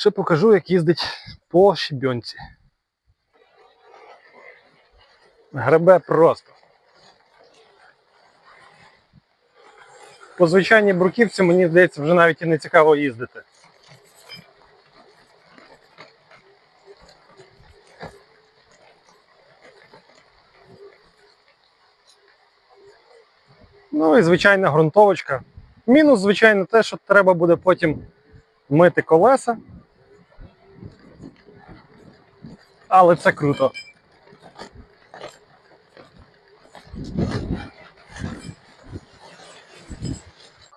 Ще покажу, як їздить по щебенці. Гребе просто. По звичайній бруківці, мені здається, вже навіть і не цікаво їздити. Ну і звичайна ґрунтовочка. Мінус, звичайно, те, що треба буде потім мити колеса. Але це круто.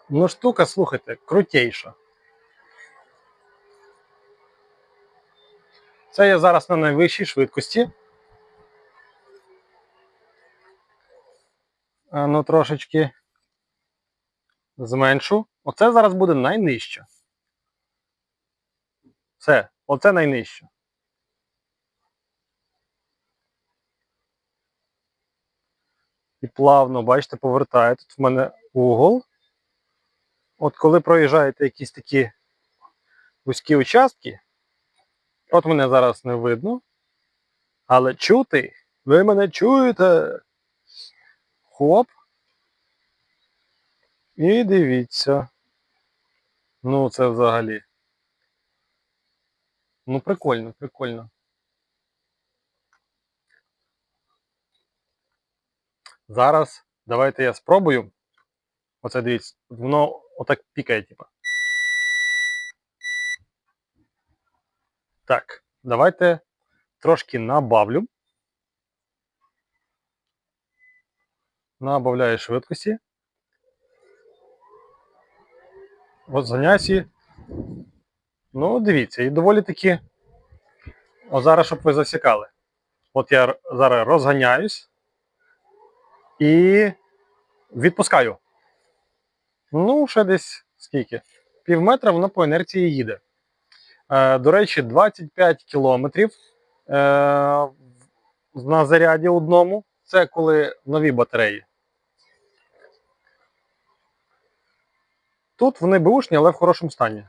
Ну, штука, слухайте, крутейша. Це я зараз на найвищій швидкості. Ну трошечки зменшу. Оце зараз буде найнижче. Все, оце найнижче. І плавно, бачите, повертає. Тут в мене угол. От коли проїжджаєте якісь такі вузькі участки, от мене зараз не видно, але чути, ви мене чуєте. Хоп. І дивіться. Ну, це взагалі. Ну, прикольно, прикольно. Зараз давайте я спробую. Оце дивіться, воно отак пікає, типа. Так, давайте трошки набавлю. Набавляю швидкості. От заняття. Ну, дивіться, і доволі таки. О, зараз, щоб ви засікали. От я зараз розганяюсь і відпускаю. Ну, ще десь скільки? Пів метра воно по інерції їде. Е, до речі, 25 кілометрів е, на заряді одному. Це коли нові батареї. Тут вони бушні, але в хорошому стані.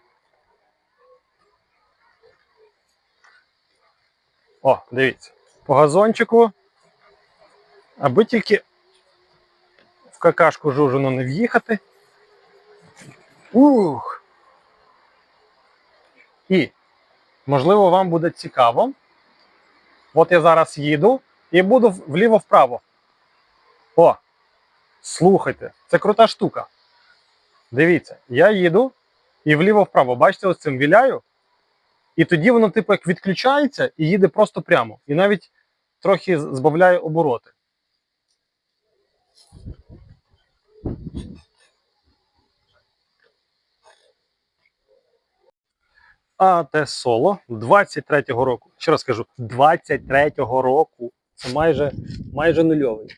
О, дивіться. По газончику. Аби тільки какашку жужину не в'їхати. Ух! І, можливо, вам буде цікаво. От я зараз їду і буду вліво-вправо. О! Слухайте, це крута штука. Дивіться, я їду і вліво-вправо. Бачите, ось цим віляю. І тоді воно, типу, як відключається і їде просто прямо. І навіть трохи збавляє обороти. АТ Соло 23-го року. Ще раз кажу, 23-го року. Це майже, майже нульовий.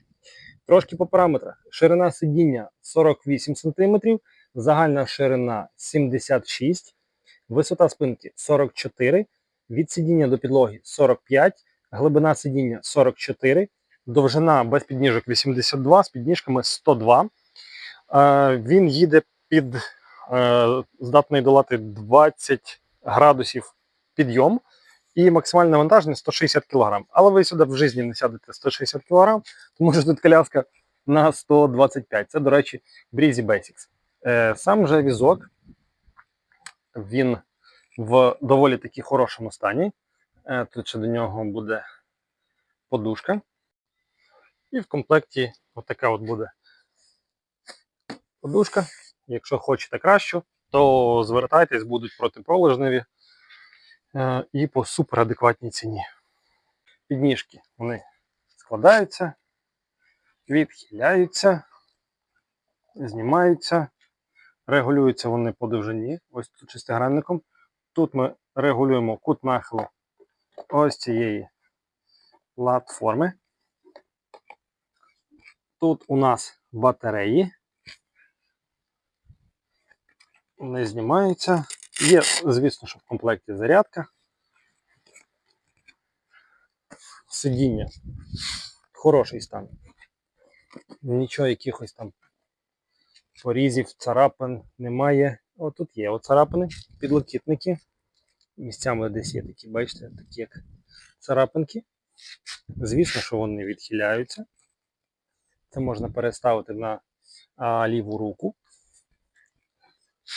Трошки по параметрах. Ширина сидіння 48 см, загальна ширина 76 висота спинки 44, від сидіння до підлоги 45, глибина сидіння 44, довжина без підніжок 82, з підніжками 102. Е, він їде під е, здатний долати 20 градусів підйом і максимальне навантаження 160 кг. Але ви сюди в житті не сядете 160 кг, тому що тут коляска на 125. Це, до речі, Breezy Basics. Е, сам же візок, він в доволі таки хорошому стані. Тут ще до нього буде подушка. І в комплекті отака от буде подушка. Якщо хочете кращу, то звертайтесь, будуть протипролежневі е, і по суперадекватній ціні. Підніжки вони складаються, відхиляються, знімаються, регулюються вони по довжині, ось тут шестигранником. Тут ми регулюємо кут нахилу ось цієї платформи. Тут у нас батареї. Не знімаються. Є, звісно, що в комплекті зарядка. Сидіння. Хороший стан. Нічого якихось там порізів, царапин немає. О, тут є оцарапини, підлокітники. місцями десь є такі, бачите, такі як царапинки. Звісно, що вони відхиляються. Це можна переставити на а, ліву руку.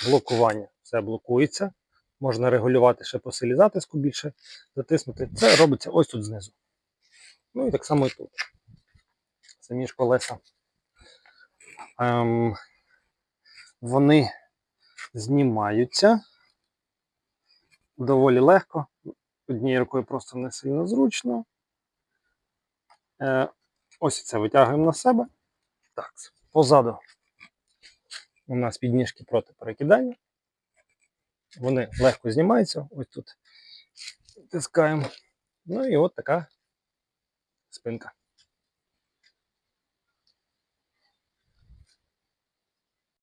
Блокування все блокується. Можна регулювати ще по силі затиску більше затиснути. Це робиться ось тут знизу. Ну і так само і тут. Самі ж колеса. Ем, вони знімаються доволі легко. Однією рукою просто не сильно зручно. Е, ось це витягуємо на себе. Так, позаду у нас підніжки проти перекидання. Вони легко знімаються. Ось тут тискаємо. Ну і от така спинка.